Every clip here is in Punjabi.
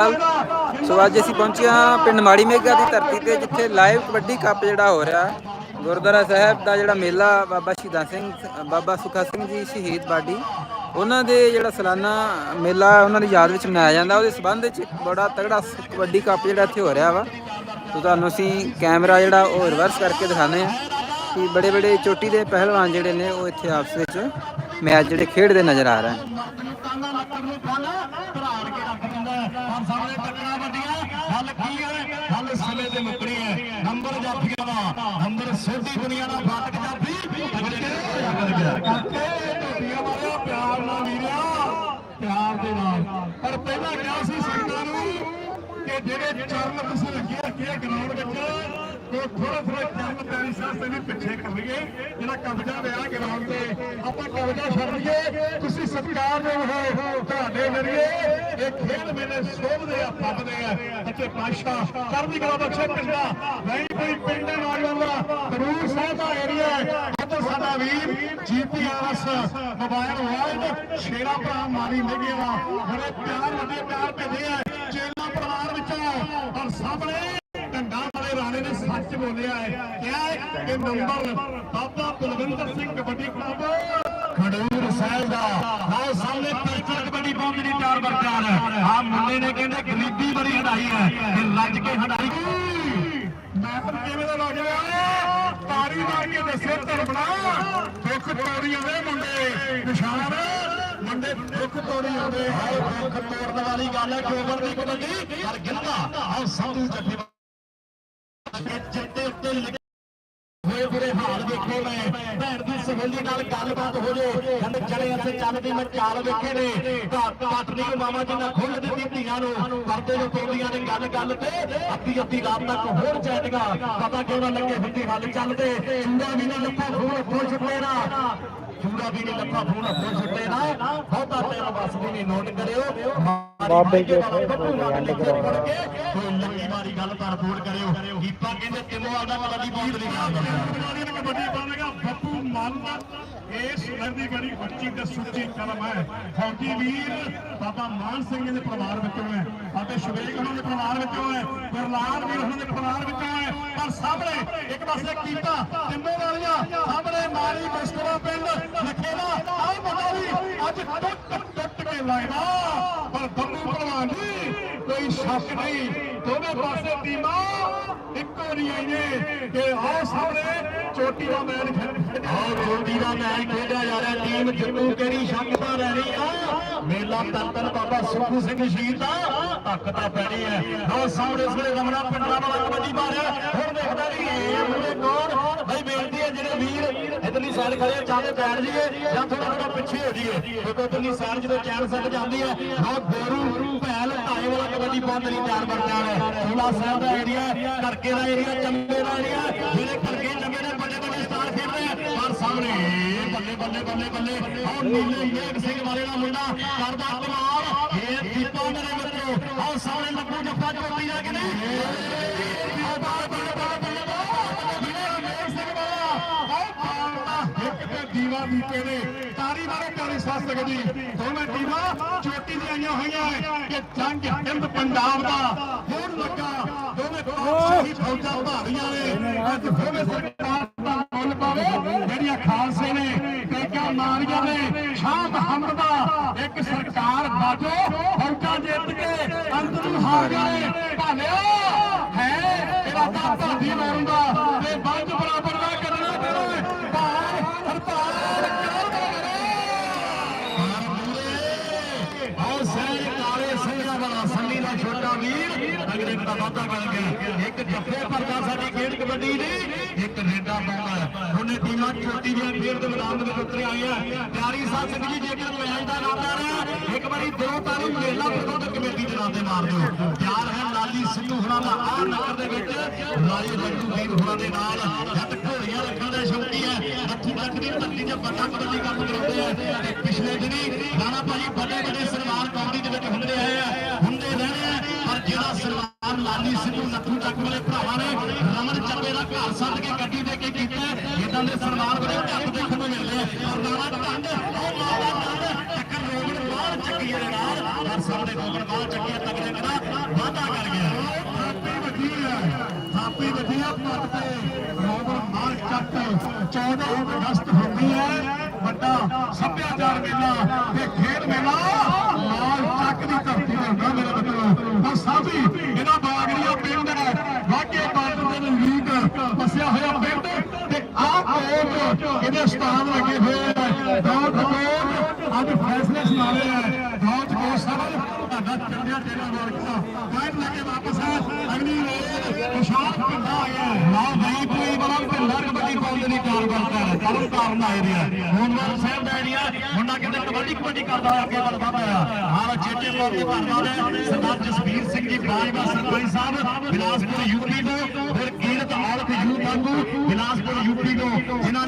ਸੋ ਅੱਜ ਅਸੀਂ ਪਹੁੰਚੇ ਹਾਂ ਪਿੰਡ ਮਾੜੀ ਮੇਗਾ ਦੀ ਧਰਤੀ ਤੇ, ਜਿੱਥੇ ਲਾਈਵ ਕਬੱਡੀ ਕੱਪ ਜਿਹੜਾ ਹੋ ਰਿਹਾ, ਗੁਰਦੁਆਰਾ ਸਾਹਿਬ ਦਾ ਜਿਹੜਾ ਮੇਲਾ ਬਾਬਾ ਸ਼ਹੀਦਾਂ ਸਿੰਘ, ਬਾਬਾ ਸੁਖਾ ਸਿੰਘ ਜੀ ਸ਼ਹੀਦ ਬਾਡੀ। ਉਹਨਾਂ ਦੇ ਜਿਹੜਾ ਸਾਲਾਨਾ ਮੇਲਾ ਉਹਨਾਂ ਦੀ ਯਾਦ ਵਿੱਚ ਮਨਾਇਆ ਜਾਂਦਾ। ਉਹਦੇ ਸਬੰਧ ਵਿੱਚ ਇੱਕ ਬੜਾ ਤਗੜਾ ਕਬੱਡੀ ਕੱਪ ਜਿਹੜਾ ਇੱਥੇ ਹੋ ਰਿਹਾ ਵਾ। ਸੋ ਤੁਹਾਨੂੰ ਅਸੀਂ ਕੈਮਰਾ ਜਿਹੜਾ ਉਹ ਰਿਵਰਸ ਕਰਕੇ ਦਿਖਾਉਂਦੇ ਹਾਂ ਕਿ ਬੜੇ ਬੜੇ ਚੋਟੀ ਦੇ ਪਹਿਲਵਾਨ ਜਿਹੜੇ ਨੇ ਉਹ ਇੱਥੇ ਆਪਸ ਵਿੱਚ ਮੈਚ ਜਿਹੜੇ ਖੇਡਦੇ ਨਜ਼ਰ ਆ ਰਹੇ। ਹਨ ਪਰ ਪਹਿਲਾਂ ਕਿਹਾ ਸੀ ਸੰਗਤਾਂ ਨੂੰ ਕਿ ਜਿਹੜੇ ਚਰਨ ਤੁਸੀਂ ਰੱਖੇ ਰੱਖੇ ਗਰਾਊਂਡ ਵਿੱਚ ਉਹ ਥੋੜਾ ਥੋੜਾ ਚਰਨ ਪੈਰੀ ਸਾਸਤੇ ਵੀ ਪਿੱਛੇ ਕਰ ਲਈਏ। ਜਿਹੜਾ ਕਬਜ਼ਾ ਲਿਆ ਗਰਾਊਂਡ ਤੇ ਆਪਾਂ ਕਬਜ਼ਾ ਛੱਡ ਲਈਏ। ਤੁਸੀਂ ਸਤਿਕਾਰ ਦੇ ਹੋ, ਤੁਹਾਡੇ ਨਰੀਏ ਇਹ ਖੇਡ ਮੇਲੇ ਸੋਭਦੇ ਆ ਫੱਬਦੇ ਆ ਅਤੇ ਪਾਸ਼ਾ ਚੜ੍ਹਦੀ ਕਲਾ ਬਖਸ਼ੇ ਪਿੰਡਾ। ਨਹੀਂ ਕੋਈ ਪਿੰਡ ਨੌਜਵਾਨ ਦਾ ਕਰੂਰ ਸਾਹਿਬ ਦਾ ਏਰੀਆ ਹੈ। ਉੱਧਰ ਸਾਡਾ ਵੀਰ ਜੀਪੀਆਰਐਸ ਮੋਬਾਈਲ ਵਰਲਡ ਸ਼ੇਰਾ ਭਰਾ ਮਾਰੀ ਮੇਗੇ ਦਾ। ਬੜੇ ਪਿਆਰ, ਵੱਡੇ ਪਿਆਰ ਭੇਜੇ ਆ। ਚੇਲਾ ਪਰਿਵਾਰ ਵਿੱਚੋਂ ਔਰ ਸਾਹਮਣੇ ਢੰਡਾ ਰਾਣੇ ਨੇ ਸੱਚ ਬੋਲਿਆ ਹੈ। ਕਿਹਾ ਹੈ ਕਿ ਨੰਬਰ ਬਾਬਾ ਕੁਲਵਿੰਦਰ ਸਿੰਘ ਕਬੱਡੀ ਕਲੱਬ ਖਡੂਰ ਸਾਹਿਬ ਦਾ। ਆਹ ਸਾਹਮਣੇ ਪਰਚਾ ਕਬੱਡੀ ਪਹੁੰਚ ਦੀ ਚਾਰ ਬਰ ਚਾਰ ਆ ਮੁੰਡੇ ਨੇ ਕਹਿੰਦੇ ਗਰੀਬੀ ਬੜੀ ਹਟਾਈ ਹੈ ਕਿ ਰੱਜ ਕੇ ਹਟਾਈ। ਮੈਂ ਪਰ ਕਿਵੇਂ ਦਾ ਲੱਗ ਰਿਹਾ? ਤਾਰੀ ਮਾਰ ਕੇ ਦੱਸੇ ਧਰਮਣਾ ਦੁੱਖ ਤੋੜੀ ਆਵੇ ਮੁੰਡੇ। ਨਿਸ਼ਾਨ ਮੁੰਡੇ ਦੁੱਖ ਤੋੜੀ ਆਵੇ ਹਾਏ, ਦੁੱਖ ਤੋੜਨ ਵਾਲੀ ਗੱਲ ਹੈ ਜੋਬਰ ਦੀ ਕਬੱਡੀ। ਪਰ ਗਿੰਦਾ ਆਹ ਸਾਧੂ ਜੱਫੀ ਚਿੱਟੇ ਉੱਤੇ ਲਿਖੇ ਹੋਏ ਬੁਰੇ ਹਾਲ ਵੇਖੇ ਮੈਂ। ਭੈਣ ਦੀ ਸਹੇਲੀ ਨਾਲ ਗੱਲਬਾਤ ਹੋ ਜੇ। ਕਹਿੰਦੇ ਚਲੇ ਅਸੀਂ ਚੱਲਦੀ ਮੈਂ ਚਾਲ ਵੇਖੇ ਨੇ। ਪਾਟਨੀ ਕੋ ਮਾਮਾ ਜੀ ਨਾਲ ਖੁੱਲ ਦਿੱਤੀ ਧੀਆਂ ਨੂੰ। ਪਰਦੇ ਨੂੰ ਤੋੜੀਆਂ ਨੇ ਗੱਲ ਗੱਲ ਤੇ। ਅੱਧੀ ਅੱਧੀ ਰਾਤ ਤੱਕ ਹੋਰ ਚੈਟੀਆਂ ਪਤਾ ਕਿਉਂ ਨਾ ਲੱਗੇ ਹੁੰਦੀ ਹੱਲ ਚੱਲਦੇ ਚੂੜਾ ਵੀ ਨਾ ਲੱਖਾਂ ਫੋਨ ਫੋਨ ਛੁੱਟੇ ਨਾ। ਚੂੜਾ ਵੀ ਨਹੀਂ ਲੱਖਾਂ ਫੋਨ ਫੋਨ ਛੁੱਟੇ ਨਾ। ਬਹੁਤਾ ਟਾਈਮ ਬਸ ਵੀ ਨਹੀਂ ਨੋਟ ਕਰਿਓ। ਬਾਬੇ ਕੇ ਕੋਈ ਲੱਗੀ ਮਾਰੀ ਗੱਲ ਤਾਂ ਰਿਪੋਰਟ ਕਰਿਓ। ਕੀਪਾ ਕਹਿੰਦੇ ਕਿੰਨੋ ਆਦਾ ਕਬੱਡੀ ਬਹੁਤ ਨਹੀਂ ਕਬੱਡੀ ਬਣੇਗਾ ਬੱਪੂ ਮਨ ਇਸ ਨਰ ਦੀ ਬੜੀ ਉੱਚੀ ਤੇ ਸੁੱਚੀ ਕਲਮ ਹੈ। ਫੌਜੀ ਵੀਰ ਬਾਬਾ ਮਾਨ ਸਿੰਘ ਦੇ ਪਰਿਵਾਰ ਵਿੱਚੋਂ ਹੈ ਅਤੇ ਸ਼ਵੇਕ ਉਹਨਾਂ ਦੇ ਪਰਿਵਾਰ ਵਿੱਚੋਂ ਹੈ। ਗੁਰਲਾਲ ਵੀਰ ਉਹਨਾਂ ਦੇ ਪਰਿਵਾਰ ਵਿੱਚੋਂ ਹੈ। ਪਰ ਸਾਹਮਣੇ ਇੱਕ ਪਾਸੇ ਕੀਤਾ ਟਿੰਬੇ ਵਾਲੀਆਂ ਸਾਹਮਣੇ ਮਾਰੀ ਬਿਸਕਰਾ ਪਿੰਡ ਲਖੇਲਾ ਆਹ ਮੁੰਡਾ ਵੀ ਅੱਜ ਟੁੱਟ ਟੁੱਟ ਕੇ ਲਾਇਦਾ ਪਰ ਬੱਬੂ ਭਲਵਾਨ ਜੀ ਕੋਈ ਸ਼ੱਕ ਨਹੀਂ। ਦੋਵੇਂ ਪਾਸੇ ਟੀਮਾਂ ਇੱਕੋ ਨਹੀਂ ਆਈਏ ਕਿ ਆਹ ਸਾਹਮਣੇ ਚੋਟੀ ਦਾ ਮੈਚ ਖੇਡ ਆਹ ਚੋਟੀ ਦਾ ਮੈਚ ਖੇਡਿਆ ਜਾ ਰਿਹਾ। ਟੀਮ ਜਿੱਤੂ ਕਿਹੜੀ ਸ਼ੱਕ ਤਾਂ ਰਹਿ ਰਹੀ ਆ? ਮੇਲਾ ਤੰਤਨ ਬਾਬਾ ਸੁਖੂ ਸਿੰਘ ਸ਼ਹੀਦ ਦਾ। ਤਾਕਤਾਂ ਪੈਣੀ ਹੈ। ਆਹ ਸਾਹਮਣੇ ਇਸ ਵੇਲੇ ਰਮਣਾ ਪਿੰਡਰਾ ਵਾਲਾ ਕਬੱਡੀ ਮਾਰਿਆ। ਸਾਈਡ ਖੜੇ ਆ, ਚਾਹੇ ਬੈਠ ਜਾਈਏ ਜਾਂ ਥੋੜਾ ਥੋੜਾ ਪਿੱਛੇ ਹੋ ਜਾਈਏ। ਕਿਉਂਕਿ ਉਧਰਲੀ ਸਾਈਡ ਜਦੋਂ ਚੈਨ ਸੱਟ ਜਾਂਦੀ ਹੈ ਆਹ ਗੋਰੂ ਭੈਲ ਢਾਏ ਵਾਲਾ ਕਬੱਡੀ ਬੰਦ ਨਹੀਂ ਚਾਰ ਬਰ ਚਾਰ ਫੂਲਾ ਸਾਹਿਬ ਦਾ ਏਰੀਆ ਕਰਕੇ ਦਾ ਏਰੀਆ ਚੰਬੇ ਦਾ ਏਰੀਆ ਜਿਹੜੇ ਕਰਕੇ ਚੰਬੇ ਦੇ ਵੱਡੇ ਵੱਡੇ ਸਟਾਰ ਖੇਡਦੇ ਆ ਪਰ ਸਾਹਮਣੇ ਬੱਲੇ ਬੱਲੇ ਬੱਲੇ ਬੱਲੇ। ਆਹ ਨੀਲੇ ਮੇਘ ਸਿੰਘ ਵਾਲੇ ਦਾ ਮੁੰਡਾ ਕਰਦਾ ਕਮਾਲ ਇਹ ਦੀਪਾ ਮੇਰੇ ਮਿੱਤਰੋ ਆਹ ਸਾਹਮਣੇ ਲੱਭੂ ਜੱਫਾ ਚੋਟੀ ਦਾ ਕਿ ਦੀਪੇ ਨੇ। ਤਾਰੀ ਮਾਰੋ ਪਿਆਰੀ ਸੱਸ ਗੱਡੀ ਦੋਵੇਂ ਟੀਮਾਂ ਚੋਟੀ ਦੀਆਂ ਆਈਆਂ ਹੋਈਆਂ ਹੈ ਕਿ ਜੰਗ ਹਿੰਦ ਪੰਜਾਬ ਦਾ ਹੋਣ ਲੱਗਾ। ਦੋਵੇਂ ਪਾਸੇ ਫੌਜਾਂ ਭਾਰੀਆਂ ਨੇ। ਅੱਜ ਦੋਵੇਂ ਸਰਕਾਰ ਦਾ ਮੁੱਲ ਪਾਵੇ। ਜਿਹੜੀਆਂ ਖਾਲਸੇ ਨੇ ਟੇਕਾਂ ਮਾਰੀਆਂ ਨੇ ਸ਼ਾਹ ਹਮਦ ਦਾ ਇੱਕ ਸਰਕਾਰ ਬਾਜੋ ਫੌਜਾਂ ਜਿੱਤ ਕੇ ਅੰਤ ਨੂੰ ਹਾਰ ਗਏ ਭਾਲਿਆ ਹੈ ਇਰਾਦਾ ਭਾਦੀ ਮਾਰਨ ਦਾ ਤੇ ਬੰਜ ਬਰਾਬਰ ਦਾ ਕਰਨਾ ਤੇਰਾ ਭਾਰ ਹਰਪਾਲ ਆਓ ਸਹਿਜ ਕਾਲੇ ਸਿੰਘਾਂ ਵਾਲਾ ਸੰਨੀ ਦਾ ਛੋਟਾ ਵੀਰ ਅਗਲੇ ਦਾ ਵਾਧਾ ਬਣ ਗਿਆ ਇੱਕ ਜੱਫੇ ਸਾਡੀ ਖੇਡ ਕਬੱਡੀ ਦੀ ਇੱਕ ਰੇਡਾ ਪਾਉਂਦਾ ਉਹਨੇ ਟੀਮਾਂ ਛੋਟੀ ਦੀਆਂ ਖੇਡ ਦੇ ਮੈਦਾਨ ਦੇ ਵਿੱਚ ਉਤਰੇ ਆ ਪਿਆਰੀ ਸਾਹਿਬ ਸਿੰਘ ਜੀ, ਜੇਕਰ ਮੈਚ ਦਾ ਨਾਮ ਆ ਰਿਹਾ ਇੱਕ ਵਾਰੀ ਦੋ ਤਾਲੀ ਮੇਲਾ ਪ੍ਰਬੰਧਕ ਕਮੇਟੀ ਦੇ ਨਾਂ ਤੇ ਮਾਰ ਦਿਓ। ਪਿਆਰ ਹੈ ਲਾਲੀ ਸਿੱਧੂ ਹੁਣਾਂ ਦਾ, ਆਹ ਨਗਰ ਦੇ ਵਿੱਚ ਰਾਜੇ ਲੱਡੂ ਵੀਰ ਹੁਣਾਂ ਦੇ ਨਾਲ। ਜੱਟ ਘੋੜੀਆਂ ਰੱਖਣ ਦਾ ਸ਼ੌਕੀ ਹੈ। ਨੱਥੂ ਤੱਕ ਦੀ ਧਰਤੀ 'ਚ ਵੱਡਾ ਕਬੱਡੀ ਕੰਮ ਕਰਾਉਂਦੇ ਆ। ਤੇ ਪਿਛਲੇ ਦਿਨੀ ਰਾਣਾ ਭਾਜੀ ਵੱਡੇ ਵੱਡੇ ਸਨਮਾਨ ਕਬੱਡੀ ਦੇ ਵਿੱਚ ਹੁੰਦੇ ਆਏ ਆ। ਹੁੰਦੇ ਰਹਿਣੇ ਆ, ਪਰ ਜਿਹੜਾ ਸਨਮਾਨ ਲਾਲੀ ਸਿੱਧੂ ਨੱਥੂ ਚੱਕ ਵਾਲੇ ਭਰਾਵਾਂ ਨੇ ਕਿਸਾਨਾਂ ਦੇ ਸਨਮਾਨ ਵਜੋਂ ਧੰਦ ਦੇਖਣ ਨੂੰ ਮਿਲ ਰਿਹਾ ਸਰਦਾਰਾ ਧੰਦ ਉਹ ਮਾਂ ਦਾ ਟੱਕਰ ਰੋਗਣ ਬਾਹਰ ਚੱਕੀਏ ਦੇ ਨਾਲ। ਹਰ ਸਾਲ ਦੇ ਰੋਗਣ ਬਾਹਰ ਚੱਕੀਏ ਤਗੜੇ ਕਦਾ ਵਾਧਾ ਕਰ ਗਿਆ। ਥਾਪੀ ਵੱਡੀ ਹੈ। ਥਾਪੀ ਵੱਡੀ ਹੈ ਪੱਟ ਤੇ ਰੋਗਣ ਬਾਹਰ ਚੱਕ 14 ਅਗਸਤ ਹੁੰਦੀ ਹੈ। ਵੱਡਾ ਸੱਭਿਆਚਾਰ ਮੇਲਾ ਤੇ ਖੇਡ ਮੇਲਾ। ਕੋਟ ਇਹਦੇ ਸਥਾਨ ਲੱਗੇ ਹੋਏ ਆ ਦੌੜ ਕੋਟ ਅੱਜ ਫੈਸਲੇ ਸੁਣਾਵੇ ਆ ਦੌੜ ਕੋਟ ਸਾਹਿਬ ਤੁਹਾਡਾ ਚੰਡਿਆ ਤੇਰਾ ਵਰਕਾ ਪੁਆਇੰਟ ਲੈ ਕੇ ਵਾਪਸ ਆ ਅਗਲੀ ਰੇਡ ਵਿਸ਼ਾਲ ਪਿੰਡਾ ਆ ਗਿਆ ਲਓ ਭਾਈ ਕੋਈ ਬੜਾ ਪਿੰਡਾ ਕਬੱਡੀ ਪਾਉਂਦੇ ਦੀ ਕਾਰ ਕਰਦਾ ਹੈ ਕਰਨ ਕਾਰਨ ਆਏ ਰਿਹਾ ਹੋਨਵਾਲ ਸਾਹਿਬ ਦਾ ਏਰੀਆ ਮੁੰਡਾ ਕਹਿੰਦੇ ਕਬੱਡੀ ਕਬੱਡੀ ਕਰਦਾ ਹੋਇਆ ਅੱਗੇ ਵੱਧਦਾ ਪਿਆ ਹਾਂ ਚੇਚੇ ਤੌਰ ਤੇ ਭਰਨਾ ਨੇ ਸਰਦਾਰ ਜਸਵੀਰ ਸਿੰਘ ਜੀ ਬਾਜਵਾ ਸਰਪੰਚ ਸਾਹਿਬ ਬਿਲਾਸਪੁਰ ਯੂਪੀ ਤੋਂ ਫਿਰ ਕੀਰਤ ਔਲਖ ਯੂਥ ਆਗੂ ਬਿਲਾਸਪੁਰ ਯੂਪੀ ਤੋਂ ਜਿਨ੍ਹਾਂ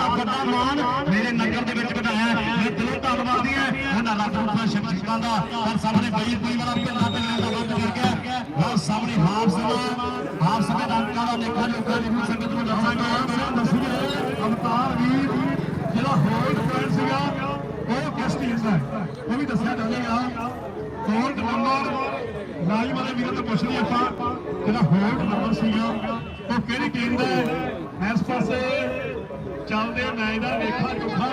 ਨੇ ਦਾ ਵੱਡਾ ਮਾਣ ਮੇਰੇ ਨਗਰ ਦੇ ਵਿੱਚ ਵਧਾਇਆ ਮੈਂ ਦਿਲੋਂ ਧੰਨਵਾਦੀ ਹਾਂ। ਉਹਨਾਂ ਰੱਬ ਰੂਪਾ ਸ਼ਖਸੀਅਤਾਂ ਦਾ ਪਰ ਸਾਹਮਣੇ ਬਈ ਕੋਈ ਵਾਲਾ ਪਿੰਡਾ ਪਿੰਡਾਂ ਦਾ ਵੱਧ ਕਰ ਗਿਆ। ਉਹ ਸਾਹਮਣੇ ਹਾਫ ਸਭਾ ਹਾਫ ਸਭਾ ਦਾ ਅੰਕਾਂ ਦਾ ਲੇਖਾ ਜੋਖਾ ਜਿਵੇਂ ਸੰਗਤ ਨੂੰ ਦੱਸਾਂਗੇ ਦੱਸੂਗੇ ਅਵਤਾਰ ਵੀਰ ਜਿਹੜਾ ਹੋਲਡ ਪੁਆਇੰਟ ਸੀਗਾ, ਉਹ ਕਿਸ ਟੀਮ ਦਾ ਹੈ? ਉਹ ਵੀ ਦੱਸਿਆ ਜਾਵੇਗਾ ਹੋਲਡ ਨੰਬਰ, ਲਾਈਵ ਵਾਲੇ ਵੀਰਾਂ ਤੋਂ ਪੁੱਛ ਲਈ ਆਪਾਂ, ਜਿਹੜਾ ਹੋਲਡ ਨੰਬਰ ਸੀਗਾ, ਉਹ ਕਿਹੜੀ ਟੀਮ ਦਾ ਹੈ? ਇਸ ਪਾਸੇ ਚੱਲਦੇ ਮੈਚ ਦਾ ਲੇਖਾ ਜੋਖਾ।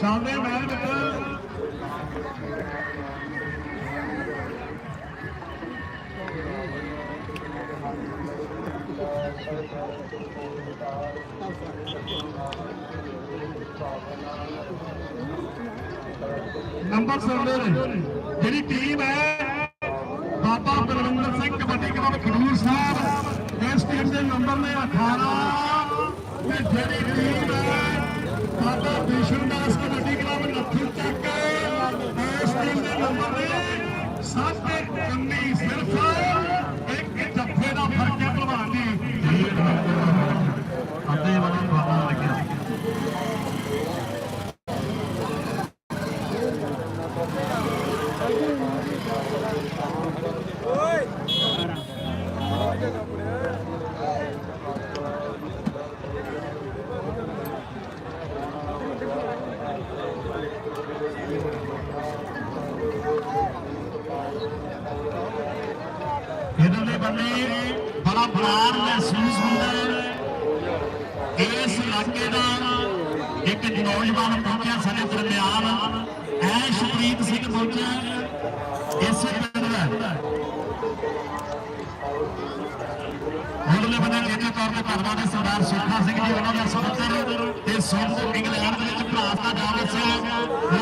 ਚੱਲਦੇ ਮੈਚ ਵਿੱਚ ਨੰਬਰ ਸੁਣਦੇ ਨੇ ਜਿਹੜੀ ਟੀਮ ਹੈ ਬਾਬਾ ਬਲਵਿੰਦਰ ਸਿੰਘ ਕਬੱਡੀ ਕਲੱਬ ਖਡੂਰ ਸਾਹਿਬ ਇਸ ਟੀਮ ਦੇ ਨੰਬਰ ਨੇ 18 ਤੇ ਜਿਹੜੀ ਟੀਮ ਹੈ ਬਾਬਾ ਵਿਸ਼ਨ ਦਾਸ ਕਬੱਡੀ ਕਲੱਬ ਨੱਥੂ ਚੱਕ ਇਸ ਟੀਮ ਦੇ ਨੰਬਰ ਨੇ 719 ਸਿਰਫ ਇੱਕ ਜੱਫੇ ਦਾ ਫ਼ਰਕ ਹੈ ਭਲਵਾਨ ਜੀ ਅੱਧੇ ਵਾਲੇ ਬਾਬਾ ਲੱਗਿਆ ਇਹਨਾਂ ਬੜਾ ਬਰਾਰ ਮਹਿਸੂਸ ਹੁੰਦਾ ਹੈ। ਇਸ ਇਲਾਕੇ ਦਾ ਇੱਕ ਨੌਜਵਾਨ ਪਹੁੰਚਿਆ ਸਾਡੇ ਦਰਮਿਆਨ। ਐਸ਼ਪ੍ਰੀਤ ਸਿੰਘ ਪਹੁੰਚਿਆ। ਇਸੇ ਪਿੰਡ ਦਾ। ਮੁੱਢਲੇ ਬੰਦੇ ਜਿਹੜੇ ਤੌਰ ਤੇ ਧੰਨਵਾਦ ਹੈ ਸਰਦਾਰ ਸੁਖਾ ਸਿੰਘ ਜੀ ਉਹਨਾਂ ਦਾ ਸਪੋਰਟਰ ਤੇ ਸੋਨੂ ਇੰਗਲੈਂਡ ਦੇ ਵਿੱਚ ਭਰਾਸ ਦਾ ਨਾਮ ਦੱਸਿਆ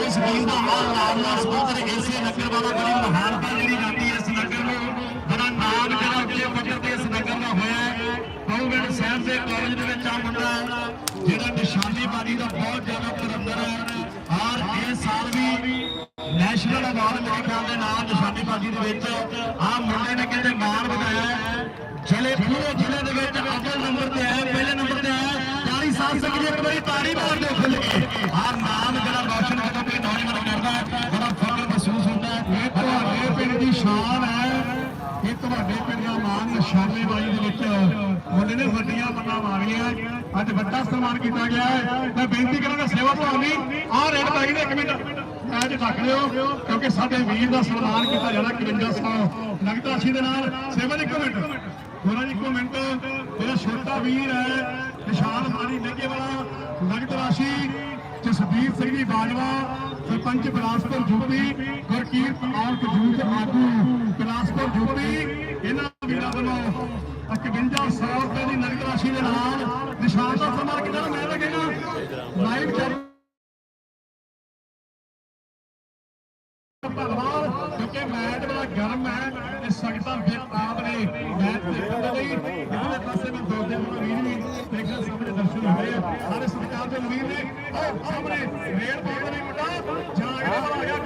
ਉਸ ਵੀਰ ਦਾ ਹਾਲ ਨਾਮ ਦਾ ਸਪੋਰਟਰ ਇਸੇ ਨਗਰ ਵਾਲਾ ਬੜੀ ਮਹਾਨਤਾ ਜਿਹੜੀ ਜਾਂਦੀ ਹੈ ਇਸ ਨਗਰ ਨੂੰ ਬੜਾ ਨਾਮ ਜਿਹੜਾ ਉੱਚੇ ਪੱਧਰ ਤੇ ਇਸ ਨਗਰ ਦਾ ਹੋਇਆ ਹੈ ਕੌਂਗੜ ਸਾਹਿਬ ਦੇ ਕਾਲਜ ਦੇ ਵਿੱਚ ਆ ਮੁੰਡਾ ਜਿਹੜਾ ਨਿਸ਼ਾਨੇਬਾਜ਼ੀ ਦਾ ਬਹੁਤ ਜ਼ਿਆਦਾ ਧੁਰੰਧਰ ਹੈ ਔਰ ਇਸ ਸਾਲ ਵੀ ਨੈਸ਼ਨਲ ਅਵਾਰਡ ਮੇਰੇ ਖਿਆਲ ਦੇ ਨਾਲ ਨਿਸ਼ਾਨੇਬਾਜ਼ੀ ਦੇ ਵਿੱਚ ਆ ਮੁੰਡੇ ਨੇ ਕਹਿੰਦੇ ਮਾਣ ਵਧਾਇਆ ਜ਼ਿਲ੍ਹੇ ਪੂਰੇ ਜ਼ਿਲ੍ਹੇ ਦੇ ਵਿੱਚ ਅਵਲ ਨੰਬਰ ਤੇ ਆਇਆ, ਪਹਿਲੇ ਨੰਬਰ ਤੇ ਆਇਆ। 40 ਸਾਲ ਤੱਕ ਦੀ ਇੱਕ ਵਾਰੀ ਤਾੜੀ ਮਾਰ ਦਿਓ ਖੁੱਲ ਕੇ। ਆ ਨਾਮ ਜਿਹੜਾ ਰੌਸ਼ਨ ਜਦੋਂ ਕੋਈ ਨੌਜਵਾਨ ਕਰਦਾ ਬੜਾ ਫਖਰ ਮਹਿਸੂਸ ਹੁੰਦਾ ਇਹ ਤੁਹਾਡੇ ਪਿੰਡ ਦੀ ਸ਼ਾਨ ਹੈ। ਇਹ ਤੁਹਾਡੇ ਪਿੰਡ ਦਾ ਮਾਣ ਨਿਸ਼ਾਨੇਬਾਜ਼ੀ ਦੇ ਵਿੱਚ ਮੁੰਡੇ ਨੇ ਵੱਡੀਆਂ ਮੰਨਾਂ ਮਾਰੀਆਂ। ਅੱਜ ਵੱਡਾ ਸਨਮਾਨ ਕੀਤਾ ਗਿਆ ਹੈ। ਮੈਂ ਬੇਨਤੀ ਕਰਾਂਗਾ ਸੇਵਾ ਭਾਵਨੀ ਆਹ ਰੇਡ ਪਾਈ ਨੇ ਇੱਕ ਮਿੰਟ। ਮੈਚ ਰੱਖ ਲਿਓ, ਕਿਉਂਕਿ ਸਾਡੇ ਵੀਰ ਦਾ ਸਨਮਾਨ ਕੀਤਾ ਜਾਣਾ 5100 ਨਗਦ ਦੇ ਨਾਲ ਸੇਵਾ ਜੀ ਮਿੰਟ। ਥੋੜਾ ਜੀ ਮਿੰਟ। ਮੇਰਾ ਛੋਟਾ ਵੀਰ ਹੈ, ਨਿਸ਼ਾਨ ਮਾਰੀ ਨੇਗੇ ਵਾਲਾ ਨਗਦ ਰਾਸ਼ੀ ਸਿੰਘ ਜੀ ਬਾਜਵਾ, ਸਰਪੰਚ ਬਿਲਾਸਪੁਰ ਯੂਪੀ ਗੁਰਕੀਰਤ ਔਲਖ ਯੂਥ ਆਗੂ ਬਿਲਾਸਪੁਰ ਯੂਪੀ ਇਹਨਾਂ ਵੀਰਾਂ ਵੱਲੋਂ 5100 ਰੁਪਏ ਦੀ ਨਗਦ ਰਾਸ਼ੀ ਦੇ ਨਾਲ ਨਿਸ਼ਾਨ ਦਾ ਸਨਮਾਨ ਕੀਤਾ ਮੈਂ ਤਾਂ ਲਾਈਵ ਚੱਲ ਧੰਨਵਾਦ, ਕਿਉਂਕਿ ਮੈਚ ਬੜਾ ਗਰਮ ਹੈ ਤੇ ਸੰਗਤਾਂ ਬੇਤਾਬ ਨੇ ਮੈਚ ਦੇਖਣ ਦੇ ਲਈ ਇਧਰਲੇ ਪਾਸੇ ਵੀ ਦੋ ਦਿਨ ਮਰੀਜ਼ ਵੀ ਦੇਖਣ ਸਾਹਮਣੇ ਦਰਸ਼ਨ ਹੋਏ ਆ। ਸਾਰੇ ਸਰਕਾਰ ਦੇ ਮਰੀਜ਼ ਨੇ ਉਹ ਸਾਹਮਣੇ ਰੇਡ ਪਾਉਂਦੇ ਨੇ ਮੁੰਡਾ ਜਾਗਦਾ ਵਾਲਾ ਆ ਗਿਆ